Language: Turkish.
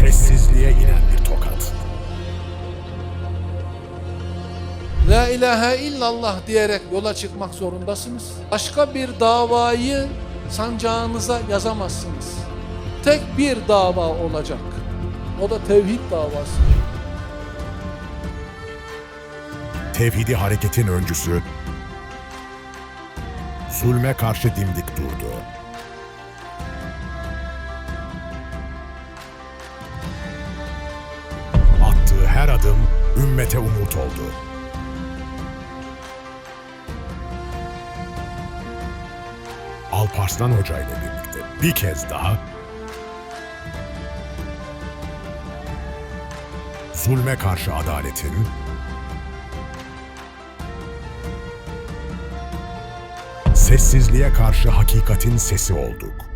sessizliğe inen bir tokat. La ilahe illallah diyerek yola çıkmak zorundasınız. Başka bir davayı sancağınıza yazamazsınız. Tek bir dava olacak. O da tevhid davası. Tevhidi hareketin öncüsü zulme karşı dimdik durdu. adım ümmete umut oldu. Alparslan Hoca ile birlikte bir kez daha zulme karşı adaletin, sessizliğe karşı hakikatin sesi olduk.